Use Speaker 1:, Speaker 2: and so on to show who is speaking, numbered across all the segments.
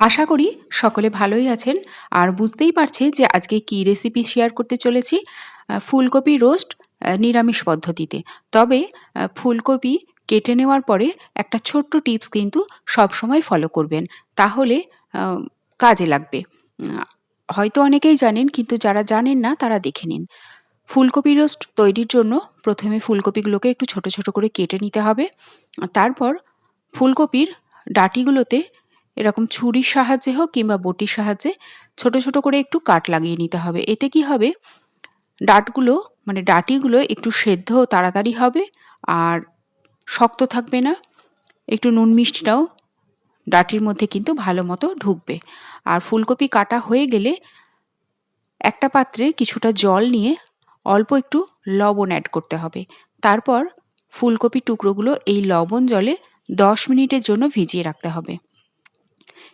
Speaker 1: আশা করি সকলে ভালোই আছেন। আর বুঝতেই পারছে যে আজকে কী রেসিপি শেয়ার করতে চলেছি। ফুলকপি রোস্ট নিরামিষ পদ্ধতিতে। তবে ফুলকপি কেটে নেওয়ার পরে একটা ছোট্ট টিপস কিন্তু সবসময় ফলো করবেন। তাহলে কাজে লাগবে। হয়তো অনেকেই জানেন, কিন্তু যারা জানেন না, তারা দেখে নিন। ফুলকপি রোস্ট তৈরির জন্য প্রথমে ফুলকপিগুলোকে একটু ছোট ছোট করে কেটে নিতে হবে। তারপর ফুলকপির ডাঁটিগুলোতে এরকম ছুরির সাহায্যে হোক কিংবা বটির সাহায্যে ছোট ছোট করে একটু কাট লাগিয়ে নিতে হবে। এতে কি হবে? ডাটগুলো মানে ডাটিগুলো একটু সেদ্ধ তাড়াতাড়ি হবে আর শক্ত থাকবে না। একটু নুন মিষ্টিটাও ডাটির মধ্যে কিন্তু ভালো মতো ঢুকবে। আর ফুলকপি কাটা হয়ে গেলে একটা পাত্রে কিছুটা জল নিয়ে অল্প একটু লবণ অ্যাড করতে হবে। তারপর ফুলকপি টুকরোগুলো এই লবণ জলে দশ মিনিটের জন্য ভিজিয়ে রাখতে হবে।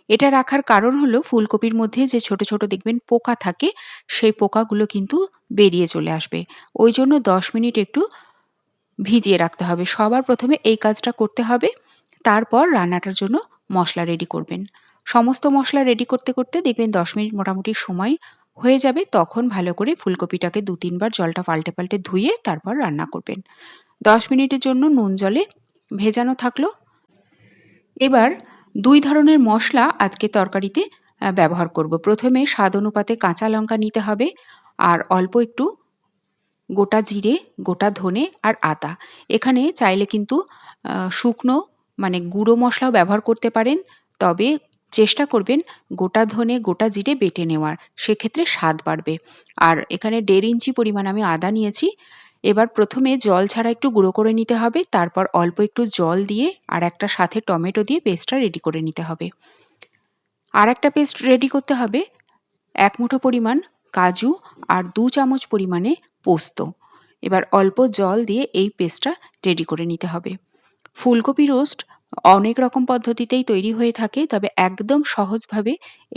Speaker 1: এটা রাখার কারণ হলো ফুলকপির মধ্যে যে ছোট ছোট দেখবেন পোকা থাকে, সেই পোকাগুলো কিন্তু বেরিয়ে চলে আসবে। ওই জন্য দশ মিনিট একটু ভিজিয়ে রাখতে হবে। সবার প্রথমে এই কাজটা করতে হবে, তারপর রান্নাটার জন্য মশলা রেডি করবেন। সমস্ত মশলা রেডি করতে করতে দেখবেন দশ মিনিট মোটামুটি সময় হয়ে যাবে, তখন ভালো করে ফুলকপিটাকে দু তিনবার জলটা পাল্টে পাল্টে ধুয়ে তারপর রান্না করবেন। দশ মিনিটের জন্য নুন জলে ভেজানো থাকল। এবার দুই ধরনের মশলা আজকে তরকারিতে ব্যবহার করব। প্রথমে স্বাদ অনুপাতে কাঁচা লঙ্কা নিতে হবে, আর অল্প একটু গোটা জিরে, গোটা ধনে আর আদা। এখানে চাইলে কিন্তু শুকনো মানে গুঁড়ো মশলাও ব্যবহার করতে পারেন, তবে চেষ্টা করবেন গোটা ধনে, গোটা জিরে বেটে নেওয়ার। সেক্ষেত্রে স্বাদ বাড়বে। আর এখানে দেড় ইঞ্চি পরিমাণ আমি আদা নিয়েছি। এবার প্রথমে জল ছাড়া একটু গুঁড়ো করে নিতে হবে, তারপর অল্প একটু জল দিয়ে আর একটা সাথে টমেটো দিয়ে পেস্টটা রেডি করে নিতে হবে। আর একটা পেস্ট রেডি করতে হবে, এক মুঠো পরিমাণ কাজু আর দু চামচ পরিমাণে পোস্ত। এবার অল্প জল দিয়ে এই পেস্টটা রেডি করে নিতে হবে। ফুলকপি রোস্ট অনেক রকম পদ্ধতিতেই তৈরি হয়ে থাকে, তবে একদম সহজভাবে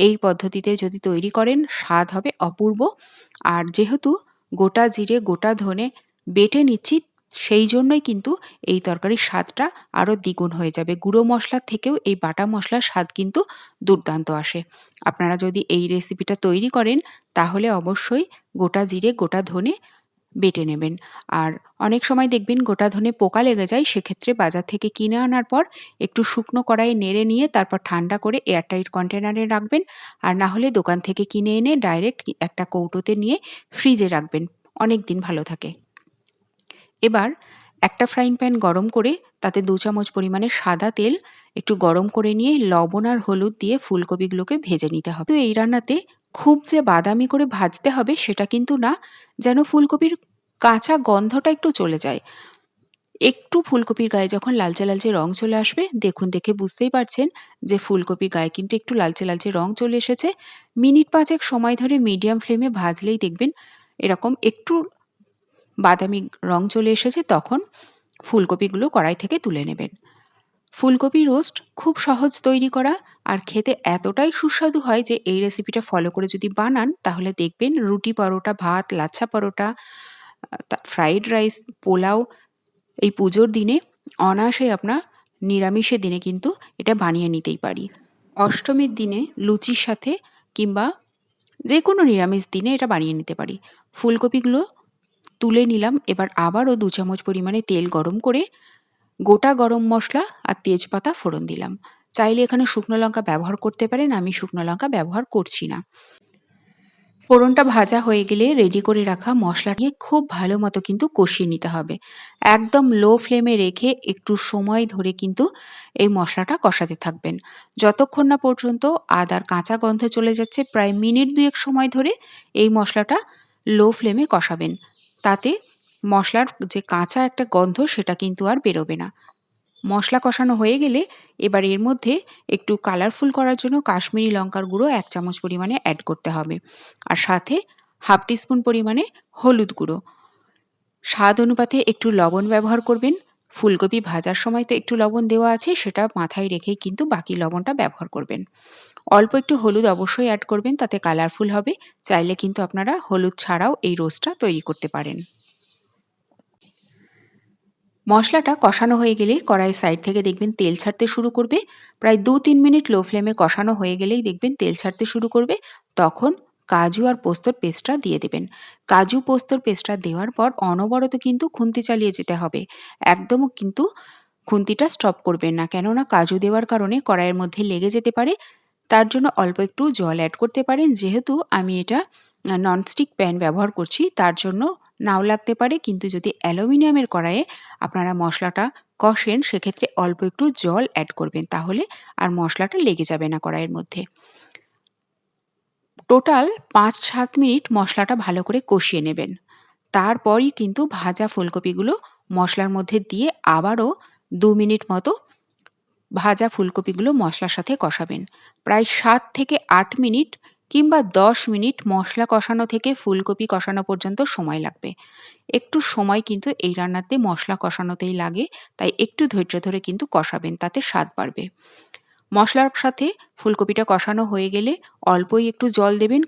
Speaker 1: এই পদ্ধতিতে যদি তৈরি করেন, স্বাদ হবে অপূর্ব। আর যেহেতু গোটা জিরে, গোটা ধনে বেটে নিচ্ছি, সেই জন্যই কিন্তু এই তরকারির স্বাদটা আরও দ্বিগুণ হয়ে যাবে। গুঁড়ো মশলার থেকেও এই বাটা মশলার স্বাদ কিন্তু দুর্দান্ত আসে। আপনারা যদি এই রেসিপিটা তৈরি করেন, তাহলে অবশ্যই গোটা জিরে, গোটা ধনে বেটে নেবেন। আর অনেক সময় দেখবেন গোটা ধনে পোকা লেগে যায়, সেক্ষেত্রে বাজার থেকে কিনে আনার পর একটু শুকনো কড়াই নেড়ে নিয়ে তারপর ঠান্ডা করে এয়ারটাইট কন্টেনারে রাখবেন। আর না হলে দোকান থেকে কিনে এনে ডাইরেক্ট একটা কৌটোতে নিয়ে ফ্রিজে রাখবেন। অনেক দিন ভালো থাকে। এবার একটা ফ্রাইং প্যান গরম করে তাতে দু চামচ পরিমাণে সাদা তেল, একটু গরম করে নিয়ে লবণ আর হলুদ দিয়ে ফুলকপিগুলোকে ভেজে নিতে হবে। তো এই রান্নাতে খুব যে বাদামি করে ভাজতে হবে সেটা কিন্তু না, যেন ফুলকপির কাঁচা গন্ধটা একটু চলে যায়। একটু ফুলকপির গায়ে যখন লালচে লালচে রং চলে আসবে, দেখুন দেখে বুঝতেই পারছেন যে ফুলকপির গায়ে কিন্তু একটু লালচে লালচে রং চলে এসেছে। মিনিট পাঁচেক সময় ধরে মিডিয়াম ফ্লেমে ভাজলেই দেখবেন এরকম একটু বাদামি রং চলে এসেছে, তখন ফুলকপিগুলো কড়াই থেকে তুলে নেবেন। ফুলকপি রোস্ট খুব সহজ তৈরি করা আর খেতে এতটাই সুস্বাদু হয় যে এই রেসিপিটা ফলো করে যদি বানান, তাহলে দেখবেন রুটি পরোটা, ভাত, লাচ্ছা পরোটা ফ্রাইড রাইস, পোলাও এই পুজোর দিনে অনায়াসে আপনার নিরামিষের দিনে কিন্তু এটা বানিয়ে নিতেই পারি। অষ্টমীর দিনে লুচির সাথে কিংবা যে কোনো নিরামিষ দিনে এটা বানিয়ে নিতে পারি। ফুলকপিগুলো তুলে নিলাম। এবার আবারও দু চামচ পরিমাণে তেল গরম করে গোটা গরম মশলা আর তেজপাতা ফোড়ন দিলাম। চাইলে এখানে শুকনো লঙ্কা ব্যবহার করতে পারেন, আমি শুকনো লঙ্কা ব্যবহার করছি না। ফোড়নটা ভাজা হয়ে গেলে রেডি করে রাখা মশলা নিয়ে খুব ভালো মতো কিন্তু কষিয়ে নিতে হবে। একদম লো ফ্লেমে রেখে একটু সময় ধরে কিন্তু এই মশলাটা কষাতে থাকবেন। যতক্ষণ না পর্যন্ত আদার কাঁচা গন্ধ চলে যাচ্ছে, প্রায় মিনিট দুয়েক সময় ধরে এই মশলাটা লো ফ্লেমে কষাবেন। তাতে মশলার যে কাঁচা একটা গন্ধ সেটা কিন্তু আর বেরোবে না। মশলা কষানো হয়ে গেলে এবার এর মধ্যে একটু কালারফুল করার জন্য কাশ্মীরি লঙ্কার গুঁড়ো এক চামচ পরিমাণে অ্যাড করতে হবে। আর সাথে হাফ টিস্পুন পরিমাণে হলুদ গুঁড়ো। স্বাদ অনুপাতে একটু লবণ ব্যবহার করবেন। ফুলকপি ভাজার সময় তো একটু লবণ দেওয়া আছে, সেটা মাথায় রেখেই কিন্তু বাকি লবণটা ব্যবহার করবেন। অল্প একটু হলুদ অবশ্যই অ্যাড করবেন, তাতে কালারফুল হবে। চাইলে কিন্তু আপনারা হলুদ ছাড়াও এই রোস্টটা তৈরি করতে পারেন। মশলাটা কষানো হয়ে গেলে কড়াই সাইড থেকে দেখবেন তেল ছাড়তে শুরু করবে। প্রায় দু তিন মিনিট লো ফ্লেমে কষানো হয়ে গেলেই দেখবেন তেল ছাড়তে শুরু করবে। তখন কাজু আর পোস্তর পেস্টটা দিয়ে দেবেন। কাজু, পোস্তর পেস্টটা দেওয়ার পর অনবরত কিন্তু খুন্তি চালিয়ে যেতে হবে। একদমও কিন্তু খুন্তিটা স্টপ করবেন না। কেননা কাজু দেওয়ার কারণে কড়াইয়ের মধ্যে লেগে যেতে পারে। তার জন্য অল্প একটু জল অ্যাড করতে পারেন। যেহেতু আমি এটা ননস্টিক প্যান ব্যবহার করছি, তার জন্য নাও লাগতে পারে। কিন্তু যদি অ্যালুমিনিয়ামের কড়াইয়ে আপনারা মশলাটা কষেন, সেক্ষেত্রে অল্প একটু জল অ্যাড করবেন। তাহলে আর মশলাটা লেগে যাবে না কড়াইয়ের মধ্যে। টোটাল পাঁচ সাত মিনিট মশলাটা ভালো করে কষিয়ে নেবেন। তারপরই কিন্তু ভাজা ফুলকপিগুলো মশলার মধ্যে দিয়ে আবারও দু মিনিট মতো ভাজা ফুলকপিগুলো মশলার সাথে কষাবেন। প্রায় সাত থেকে আট মিনিট কিংবা দশ মিনিট মশলা কষানো থেকে ফুলকপি কষানো পর্যন্ত সময় লাগবে। একটু সময় কিন্তু এই রান্নাতে মশলা কষানোতেই লাগে, তাই একটু ধৈর্য ধরে কিন্তু কষাবেন, তাতে স্বাদ বাড়বে। মশলার সাথে ফুলকপিটা কষানো হয়ে গেলে অল্পই একটু জল দেবেন।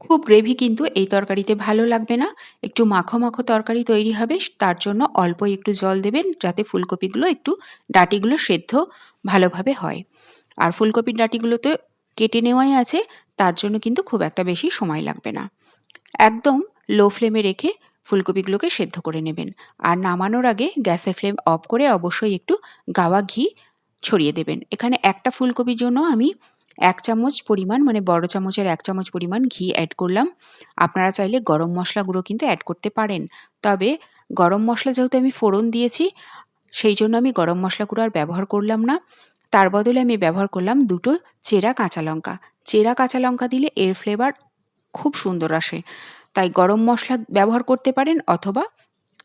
Speaker 1: খুব গ্রেভি কিন্তু এই তরকারিতে ভালো লাগবে না। একটু মাখো মাখো তরকারি তৈরি হবে, তার জন্য অল্প একটু জল দেবেন যাতে ফুলকপিগুলো একটু ডাটিগুলো সেদ্ধ ভালোভাবে হয়। আর ফুলকপির ডাটিগুলোতে কেটে নেওয়াই আছে, তার জন্য কিন্তু খুব একটা বেশি সময় লাগবে না। একদম লো ফ্লেমে রেখে ফুলকপিগুলোকে সেদ্ধ করে নেবেন। আর নামানোর আগে গ্যাসের ফ্লেম অফ করে অবশ্যই একটু গাওয়া ঘি ছড়িয়ে দেবেন। এখানে একটা ফুলকপির জন্য আমি এক চামচ পরিমাণ মানে বড় চামচের এক চামচ পরিমাণ ঘি অ্যাড করলাম। আপনারা চাইলে গরম মশলা গুঁড়ো কিন্তু অ্যাড করতে পারেন। তবে গরম মশলা যেহেতু আমি ফোড়ন দিয়েছি, সেই জন্য আমি গরম মশলা গুঁড়ো আর ব্যবহার করলাম না। তার বদলে আমি ব্যবহার করলাম দুটো চেরা কাঁচা লঙ্কা। চেরা কাঁচা লঙ্কা দিলে এর ফ্লেভার খুব সুন্দর আসে। তাই গরম মশলা ব্যবহার করতে পারেন অথবা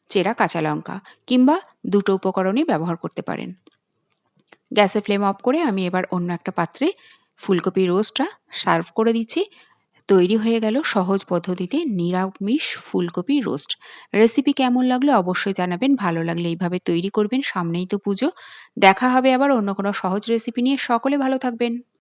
Speaker 1: চেরা কাঁচা লঙ্কা কিংবা দুটো উপকরণই ব্যবহার করতে পারেন। গ্যাসে ফ্লেম অফ করে আমি এবার অন্য একটা পাত্রে ফুলকপি রোস্টটা সার্ভ করে দিচ্ছি। তৈরি হয়ে গেল সহজ পদ্ধতিতে নিরামিষ ফুলকপি রোস্ট। রেসিপি কেমন লাগল অবশ্যই জানাবেন, ভালো লাগলে এইভাবে তৈরি করবেন। সামনেই তো পুজো। দেখা হবে আবার অন্য কোনো সহজ রেসিপি নিয়ে। সকলে ভালো থাকবেন।